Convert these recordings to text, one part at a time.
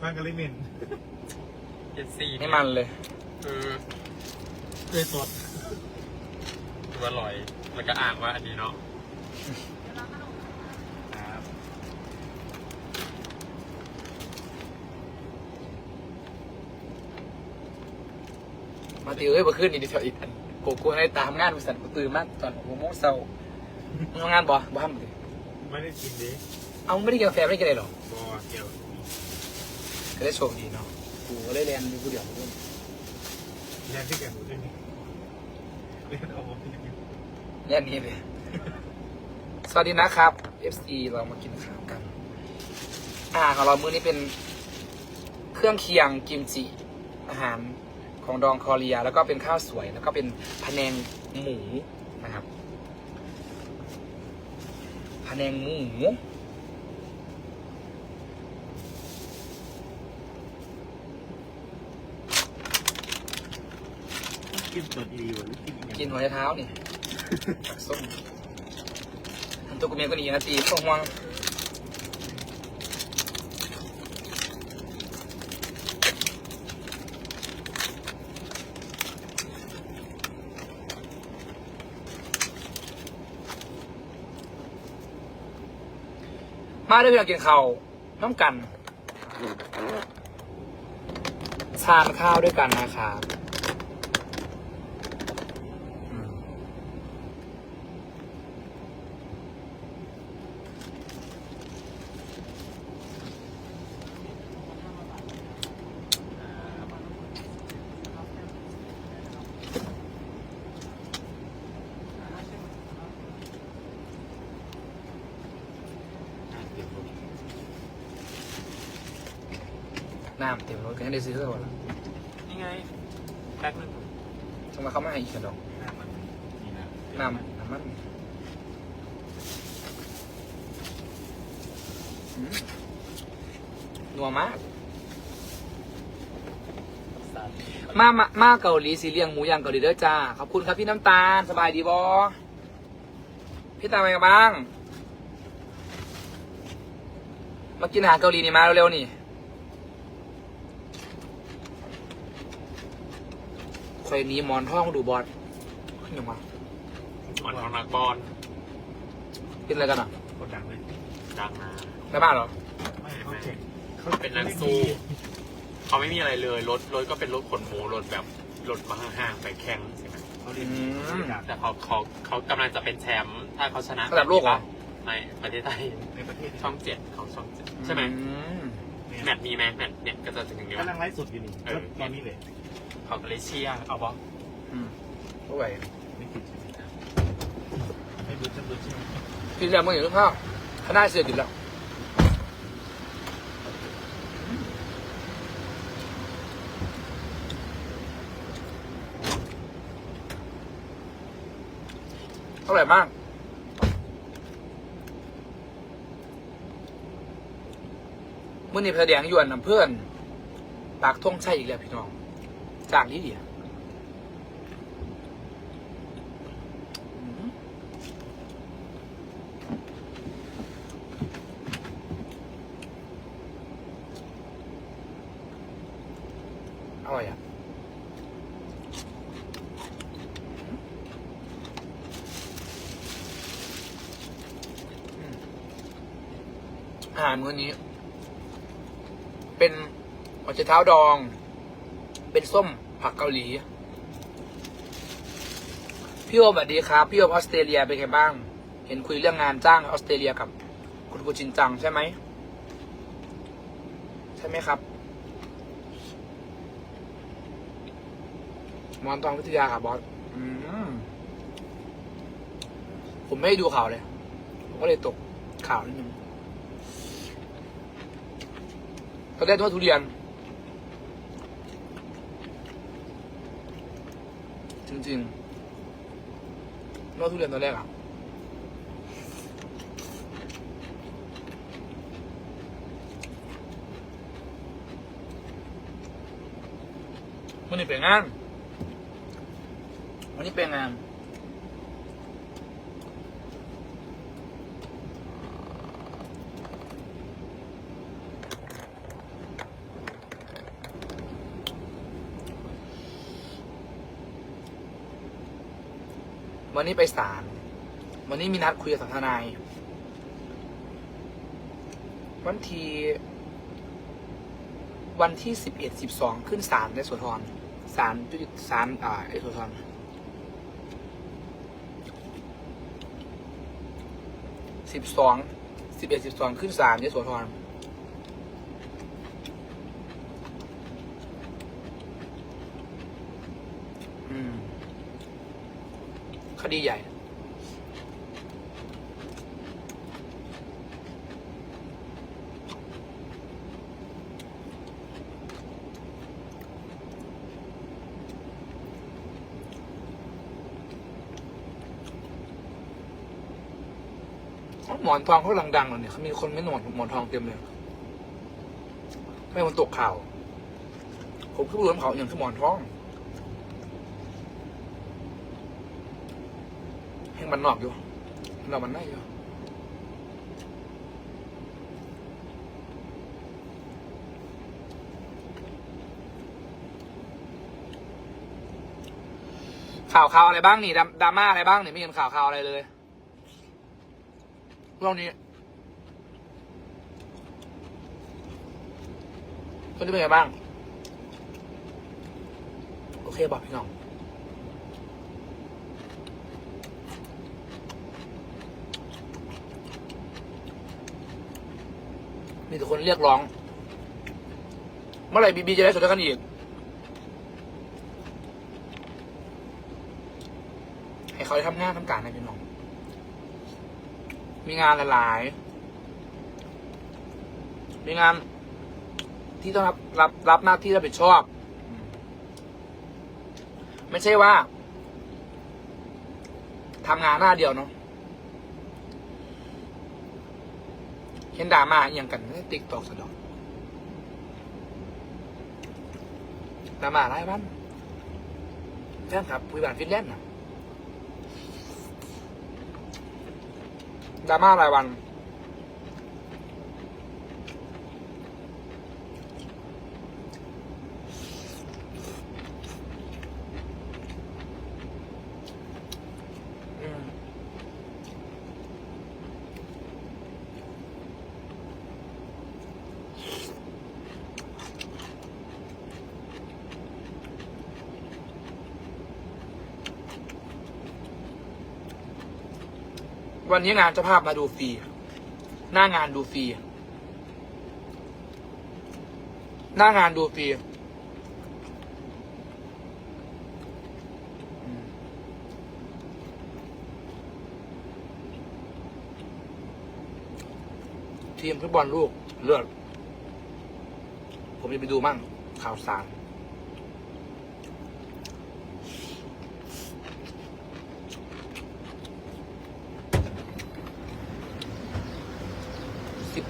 บ้านกะลิมินเจ็ดซีให้มันเลยคือเลยสดดูอร่อย แล้วก็อ่างว่าอันนี้เนาะครับมาตีเอ้ยมาขึ้นอีกดิเถอะอีกอันโกโก้ให้ตามงานบริษัทกูตื่นมากตอนหกโมงเช้ามึงทำงานบ่บ่ทำเลยไม่ได้กินดิเอาไม่ได้กินกาแฟไม่ได้กินอะไรหรอบอเกี่ยว ก็ได้โชคดีเนาะกูก็ได้เรียนอยู่กูเดียวกูแรงที่แกหมูด้วยนี่เล่นเอาผมที่นี่เรียนนี้เลยสวัสดีนะครับ FC เรามากินข้าวกันอาหารของเรามื้อนี้เป็นเครื่องเคียงกิมจิ อาหารของดองคอเรีย แล้วก็เป็นข้าวสวย แล้วก็เป็นพะแนงหมูนะครับพะแนงหมู กินสดดีกว่ากินอย่างกินหัวใจเท้านี่ผักส้มทำตัวกูเมียก็ดีนะตีพวกวังมาด้วยกันกินข้าวน้ำกันทานข้าวด้วยกันนะครับ น้ำเต็มรถก็ยังได้ซื้อเลยว่ะนี่ไงแพ็คหนึงทำไมเขาไม่ให้อีกกันดอกน้ำมันนี่นะน้ำน้ำมันอืมนัวมากมามามาเกาหลีสีเลียงหมูย่างเกาหลีเด้อจ้า ขอบคุณครับพี่น้ำตาล สบายดีบอพี่ตาเป็นไงบ้าง มากินอาหารเกาหลีนี่มาเร็วๆนี่ คอยหนี้หมอนท่องดูบอสขึ้นยังวะหมอนของนักบอลกินอะไรกันอะคนดังเลยดังนะในบ้านเหรอ ไม่เขาเก่งเขาเป็นนักสู้เขาไม่มีอะไรเลยรถรถก็เป็นรถขนหมูรถแบบรถมาห่างๆไปแข่งใช่ไหมเขาเรียนดีอืม แต่เขาเขาเขากำลังจะเป็นแชมป์ถ้าเขาชนะระดับโลกเหรอ ไม่ประเทศไทยในประเทศช่องเจ็ดของช่องเจ็ดใช่ไหมอืม แมตช์มีไหมแมตช์เนี่ยก็จะถึงนี้กำลังไลฟ์สดอยู่นี่ตอนนี้เลย เขาก็เลยเชียร์เอาปะอืมโอ้ยไม่ติดใช่ไหมไม่รู้จะรู้ใช่ไหมกินแล้วมึงอยู่ทุกข้าวข้าได้เสือกินแล้วอร่อยมากมื่อนี้แสดงอยวนน้ำเพื่อน ปากท่งใช่อีกแล้วพี่น้อง จากนี้เดียวอืมอร่อยอะอาหารมื้อนี้ เป็นหัวใจเท้าดอง เป็นส้ม ผักเกาหลี พี่โอมสวัสดีครับ พี่โอมออสเตรเลียเป็นไงบ้าง เห็นคุยเรื่องงานจ้างออสเตรเลียกับ คุณกูจินจังใช่ไหม ใช่ไหมครับมอนทองวิทยาค่ะบอสผมไม่ได้ดูข่าวเลย ผมก็เลยตกข่าวนิดนึงตอนแรกนึกว่าทุเรียน จริงๆนอกทุเรียนตอนแรกอะวันนี้เป็นงานวันนี้เป็นงาน วันนี้ไปศาลวันนี้มีนัดคุยกับสัทนาย วันที่วันที่สิบเอ็ดสิบสองขึ้นศาลในโสธรศาลจุดศาลอ่าไอโสธรสิบสองสิบเอ็ดสิบสองขึ้นศาลในโสธร คดีใหญ่ หมอนทองเขากำลังดังเลยเนี่ยเขามีคนไม่หนวดหมอนทองเต็มเลยไม่มันตกข่าว ผมคือรู้เขาอย่างคือหมอนทอง ให้มันนอกอยู่เรามันได้อยู่ข่าวข่าวอะไรบ้างนี่ดราม่าอะไรบ้างนี่ไม่เห็นข่าวข่าวอะไรเลยเรื่องนี้เรื่องนี้เป็นไงบ้าง โอเคบอกพี่น้อง มีแต่คนเรียกร้อง เมื่อไหร่บีบีจะได้สนใจกันอีก ให้เขาได้ทำงานทำการนะพี่น้อง มีงานหลายๆ มีงานที่ต้องรับรับรับหน้าที่รับผิดชอบ ไม่ใช่ว่าทำงานหน้าเดียวเนาะ ห็นดราม่าอย่างกันติ๊กตอกสะดอกดราม่าอะไรบ้างแฟนครับคุยบานฟินแลนด์นะดราม่ารายวัน อืม วันนี้งานเจ้าภาพมาดูฟรี หน้างานดูฟรี หน้างานดูฟรี ทีมฟุตบอลลูกเลือด ผมจะไปดูมั่งข่าวสาร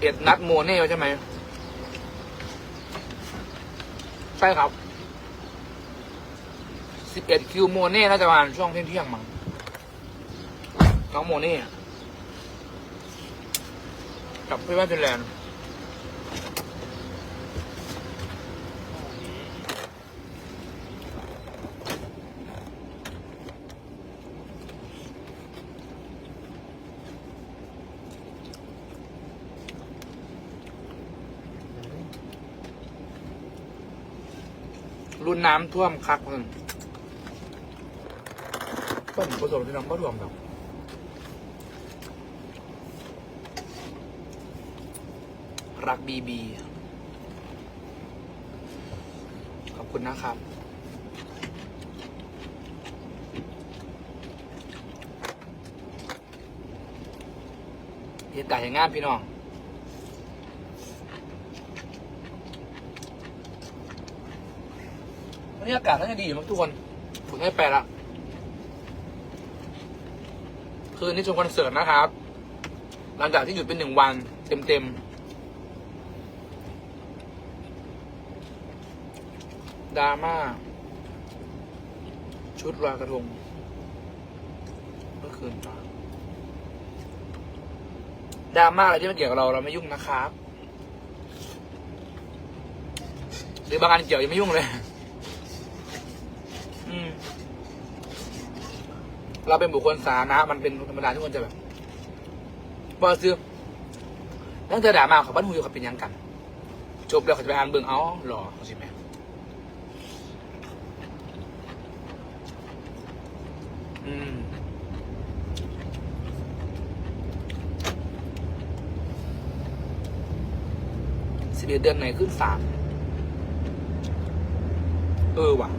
เอ็ดนัดโมเน่ใช่ไหมใช่ครับสิบเอ็ดคิวโมเน่น่าจะประมาณช่วงเที่ยงเที่ยงมั้งน้องโมเน่กับเพื่อนฟินแลนด์ รุ่นน้ำท่วมคักเลยก็ผมผสมที่น้องก็รวมแบบรักบีบี ขอบคุณนะครับ เหตุการณ์อย่างงานพี่น้อง บรรยากาศน่าจะดีมากทุกคนผมให้ไปละคืนนี้ชมคอนเสิร์ตนะครับ หลังจากที่หยุดเป็นหนึ่งวันเต็มๆดราม่า ชุดลอยกระทงเมื่อคืนดราม่าอะไรที่มันเกี่ยวกับเราเราไม่ยุ่งนะครับ หรือบางอันเกี่ยวยังไม่ยุ่งเลย อืม เราเป็นบุคคลสาธารณะมันเป็นธรรมดาที่คนจะแบบบอซื้อตั้งแต่ด่ามาเขาบ้านหูอยู่เขาเป็นยังกัน จบแล้วเขาจะไปอ่านเบิ่งเอาหรอเขาสิแม่อืมสิบเอ็ดเดือนไหนขึ้นสามเออว่ะ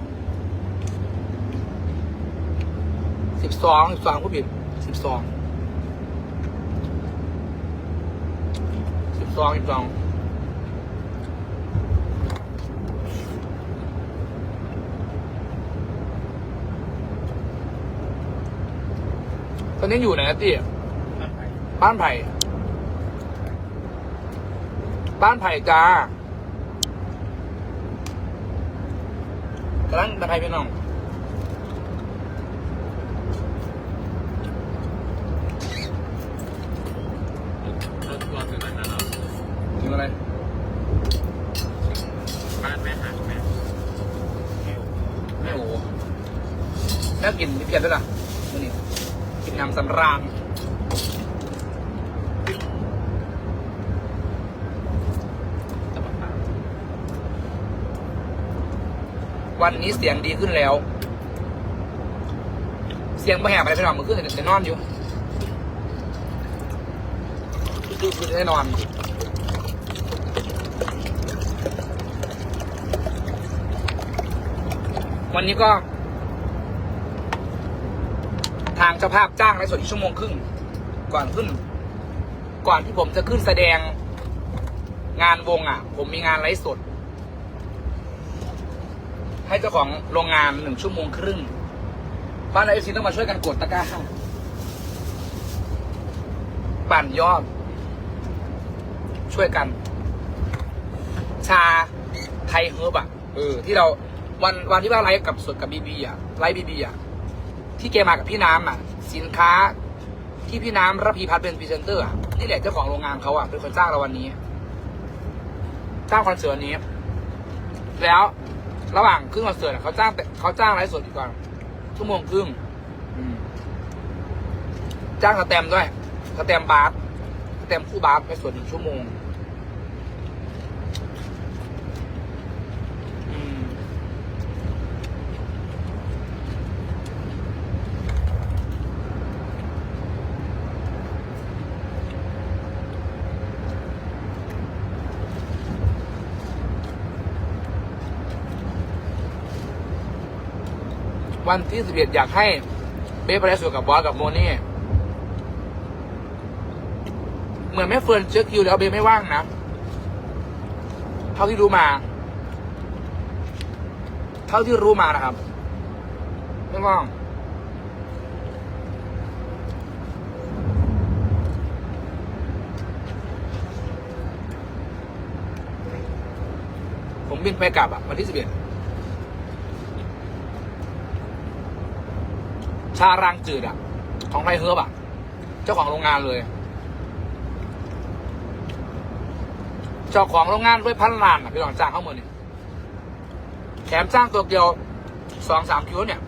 สิบสองสิบสองผู้ผิดสิบสองสิบสองสิบสองตอนนี้อยู่ไหนนะตี้บ้านไผ่ บ้านไผ่บ้านไผ่จ้ากำลังบ้านไผ่พี่น้อง รถทัวร์ถึงไหนแล้วเนาะ ถึงอะไร บ้านแม่หางแม่ แก้ว ไม่โอ้ แล้วกินพี่เพียรด้วยล่ะนี้กินน้ำสำราญวันนี้เสียงดีขึ้นแล้ว เสียงไม่แหบอะไรไปหรอกมันขึ้นแต่นอนอยู่คือคือแน่นอนวันนี้ก็ ทางเจ้าภาพจ้างไลฟ์สดอีกชั่วโมงครึ่ง ก่อนขึ้น ก่อนที่ผมจะขึ้นแสดงงานวงอะ ผมมีงานไลฟ์สด ให้เจ้าของโรงงานหนึ่งชั่วโมงครึ่ง บ้านไอซีต้องมาช่วยกันกดตะกร้าปั่นยอด ช่วยกัน ชาไทยเฮิร์บอะเออที่เราวันวันที่ว่าไลฟ์กับสดกับบีบีอะไลฟ์บีบีอะ ที่แกมากับพี่น้ำอะ สินค้าที่พี่น้ำระพีพัฒน์เป็นพรีเซนเตอร์อะนี่แหละเจ้าของโรงงานเขาอะเป็นคนจ้างเราวันนี้จ้างคอนเสิร์ตนี้ แล้วระหว่างครึ่งคอนเสิร์ตเขาจ้างแต่เขาจ้างไลฟ์สดอีกก่อนชั่วโมงครึ่งจ้างสแตมด้วยสแตมป์บาสสแตมคู่บาสไปสวดหนึ่งชั่วโมง วันที่สิบเอ็ดอยากให้เบสไปได้สวยกับบอสกับโมนี่เหมือนแม่เฟิร์นเช็คคิวแล้วเบสไม่ว่างนะเท่าที่รู้มา เท่าที่รู้มานะครับไม่ว่างผมบินไปกลับอะวันที่สิบเอ็ด ชารางจืดอะของไทยเฮิร์บอะเจ้าของโรงงานเลย เจ้าของโรงงานด้วยพันล้านอะพี่ลองจ้างเข้ามือนี่แถมจ้างตัวเกียวสองสามคิวเนี่ย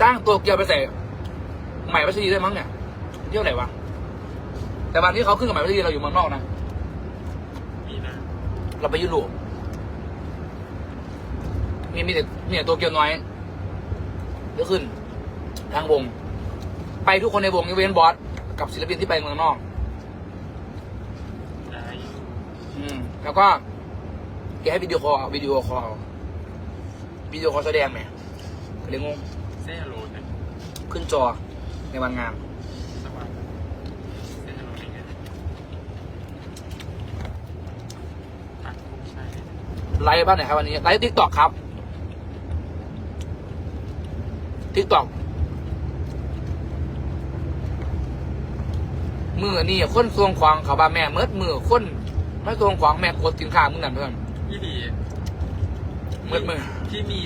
จ้างตัวเกียวไปใส่ใหม่พัชรีด้วยมั้งเนี่ยเที่ยวไหนวะแต่วันที่เขาขึ้นกับใหม่พัชรีเราอยู่เมืองนอกนะมีนะเราไปยุโรปมีมีแต่มีแต่ตัวเกียวน้อย เยอะขึ้น ทางวง ไปทุกคนในวงยกเว้นบอสกับศิลปินที่ไปเมืองนอกได้อยู่อืม แล้วก็แกให้วิดีโอคอลวิดีโอคอลวิดีโอคอลแสดงไหมเลยงงเซ่ฮัลโหลเนี่ยขึ้นจอในวันงานสวัสดีเซ่ฮัลโหลนี่ไงตัดผมใช่ไลฟ์บ้านไหนครับวันนี้ ไลฟ์ทิกตอกครับ ทิกตอกมือนี่คนทรวงควางเขาบ้านแม่เมื่อมือคนไม่ทรวงควางแม่กดสินค้ามึงนั่นเพื่อนพี่ดีเมื่อมือที่มี